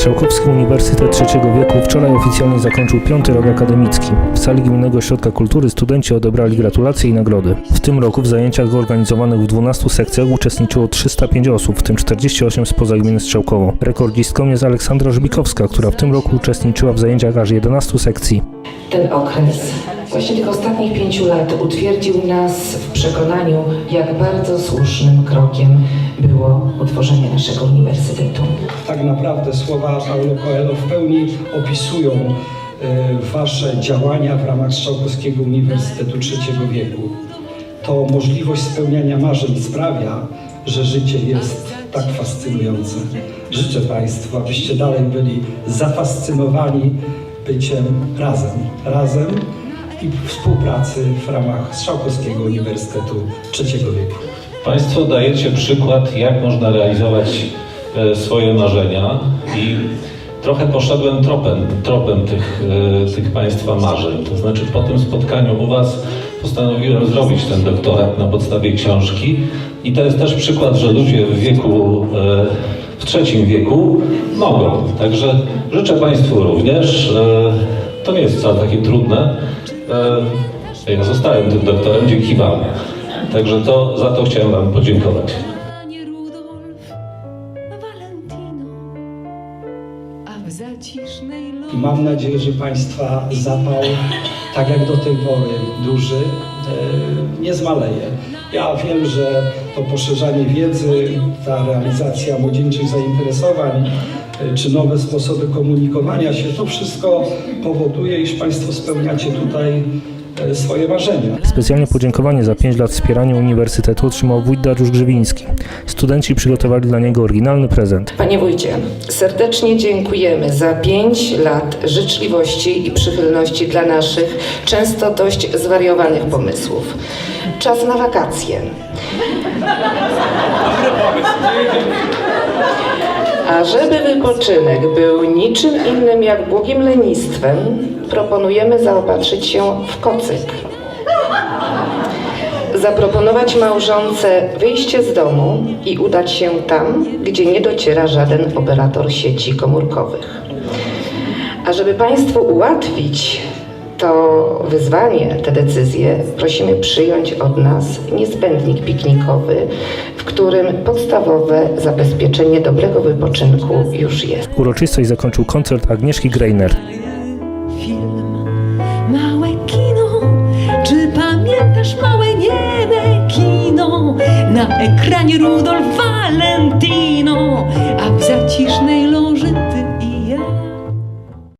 Strzałkowski Uniwersytet Trzeciego Wieku wczoraj oficjalnie zakończył piąty rok akademicki. W sali Gminnego Ośrodka Kultury studenci odebrali gratulacje i nagrody. W tym roku w zajęciach organizowanych w 12 sekcjach uczestniczyło 305 osób, w tym 48 spoza gminy Strzałkowo. Rekordzistką jest Aleksandra Żbikowska, która w tym roku uczestniczyła w zajęciach aż 11 sekcji. Ten okres, właśnie tych ostatnich pięciu lat, utwierdził nas w przekonaniu, jak bardzo słusznym krokiem było utworzenie naszego uniwersytetu. tak naprawdę słowa Paulo Coelho w pełni opisują e, Wasze działania w ramach Strzałkowskiego Uniwersytetu Trzeciego Wieku. To możliwość spełniania marzeń sprawia, że życie jest tak fascynujące. Życzę Państwu, abyście dalej byli zafascynowani byciem razem, razem i współpracy w ramach Strzałkowskiego Uniwersytetu Trzeciego Wieku. Państwo dajecie przykład, jak można realizować e, swoje marzenia i trochę poszedłem tropem, tropem tych, e, tych Państwa marzeń. To znaczy po tym spotkaniu u Was postanowiłem zrobić ten doktorat na podstawie książki i to jest też przykład, że ludzie w wieku, e, w trzecim wieku mogą. Także życzę Państwu również. To nie jest wcale takie trudne. E, Ja zostałem tym doktorem dzięki Wam. Także to, za to chciałem Wam podziękować. Mam nadzieję, że Państwa zapał, tak jak do tej pory, duży, e, nie zmaleje. Ja wiem, że to poszerzanie wiedzy, ta realizacja młodzieńczych zainteresowań, e, czy nowe sposoby komunikowania się, to wszystko powoduje, iż Państwo spełniacie tutaj swoje marzenia. Specjalnie podziękowanie za 5 lat wspierania Uniwersytetu otrzymał wójt Dariusz Grzywiński. Studenci przygotowali dla niego oryginalny prezent. Panie wójcie, serdecznie dziękujemy za pięć lat życzliwości i przychylności dla naszych, często dość zwariowanych pomysłów. Czas na wakacje. A żeby wypoczynek był niczym innym jak błogim lenistwem, proponujemy zaopatrzyć się w kocyk. Zaproponować małżonce wyjście z domu i udać się tam, gdzie nie dociera żaden operator sieci komórkowych. A żeby Państwu ułatwić to wyzwanie, te decyzje, prosimy przyjąć od nas niezbędnik piknikowy, w którym podstawowe zabezpieczenie dobrego wypoczynku już jest. Uroczystość zakończył koncert Agnieszki Greiner. film. Małe kino, czy pamiętasz małe nieme kino? Na ekranie Rudolf Valentino.